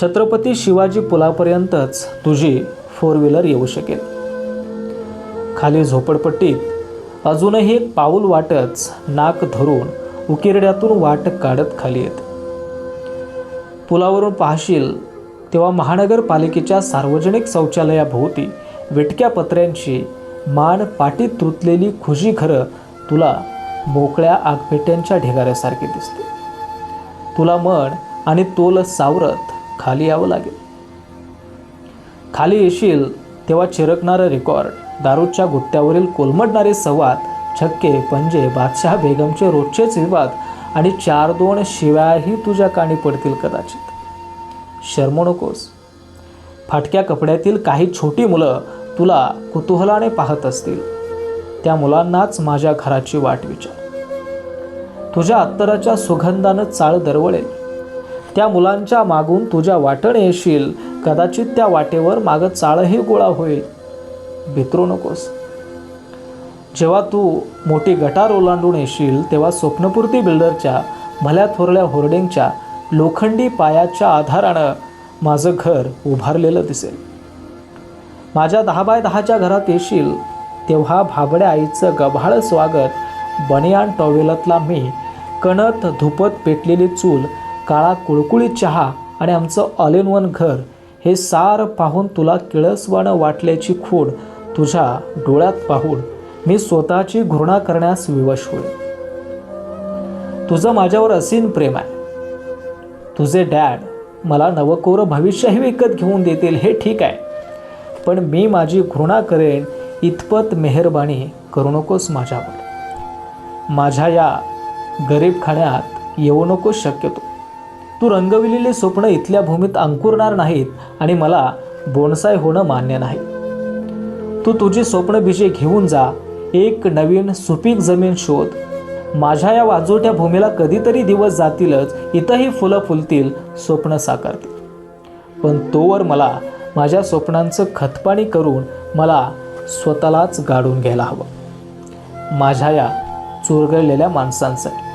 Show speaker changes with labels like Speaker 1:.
Speaker 1: छत्रपती शिवाजी पुलापर्यंतच तुझी four wheeler येऊ शकेल. खाली झोपडपट्टीत अजूनही एक पाऊल वाटच नाक धरून उकिरड्यातून वाट काढत खाली येत. पुलावरून पाहशील तेव्हा महानगरपालिकेच्या सार्वजनिक शौचालयाभोवती विटक्या पत्र्यांची मान पाटीत तुटलेली खुशी घरं तुला मोकळ्या आगपेट्यांच्या ढिगाऱ्यासारखी दिसते तुला मन आणि तोल सावरत खाली यावं लागेल. खाली येशील तेव्हा चिरकणारं रेकॉर्ड दारूच्या गुत्त्यावरील कोलमडणारे संवाद छक्के पंजे बादशाह बेगमचे रोजचेच विवाद आणि चार दोन शिव्याही तुझ्या काणी पडतील कदाचित. शर्मो नकोस. फाटक्या कपड्यातील काही छोटी मुलं तुला कुतूहलाने पाहत असतील. त्या मुलांनाच माझ्या घराची वाट विचार. तुझ्या अत्तराच्या सुगंधानं चाळ दरवळेल. त्या मुलांच्या मागून तुझ्या वाटण येशील. कदाचित त्या वाटेवर मागं चाळही गोळा होईल. भित्रू नकोस. जेव्हा तू मोठी गटार ओलांडून येशील तेव्हा स्वप्नपूर्ती बिल्डरच्या भल्या थोरल्या होर्डिंगच्या लोखंडी पायाच्या आधारानं माझं घर उभारलेलं दिसेल. माझ्या दहा बाय दहाच्या घरात येशील तेव्हा भाबड्या आईचं गभाळ स्वागत बनियान टॉवेलातला मी कणत धुपत पेटलेली चूल काळा कुळकुळीत चहा आणि आमचं ऑल इन वन घर हे सार पाहून तुला किळसवाणं वाटल्याची खोड तुझ्या डोळ्यात पाहून मी स्वतःची घृणा करण्यास विवश होईल. तुझं माझ्यावर असीन प्रेम आहे. तुझे डॅड मला नवकोरं भविष्यही विकत घेऊन देतील हे ठीक आहे. पण मी माझी घृणा करेन इतपत मेहरबानी करू नकोस माझ्यावर. माझ्या या गरीब खाण्यात येऊ नकोस शक्यतो. तू रंगविलेली स्वप्न इथल्या भूमीत अंकुरणार नाहीत आणि मला बोनसाय होणं मान्य नाही. तू तुझी स्वप्न बीजे घेऊन जा एक नवीन सुपीक जमीन शोध. माझ्या या वाजोट्या भूमीला कधीतरी दिवस जातीलच इथंही फुलं फुलतील स्वप्न साकारतील. पण तोवर मला माझ्या स्वप्नांचं खतपाणी करून मला स्वतःलाच गाडून घ्यायला हवं. माझ्या या चुरगळलेल्या माणसांसाठी.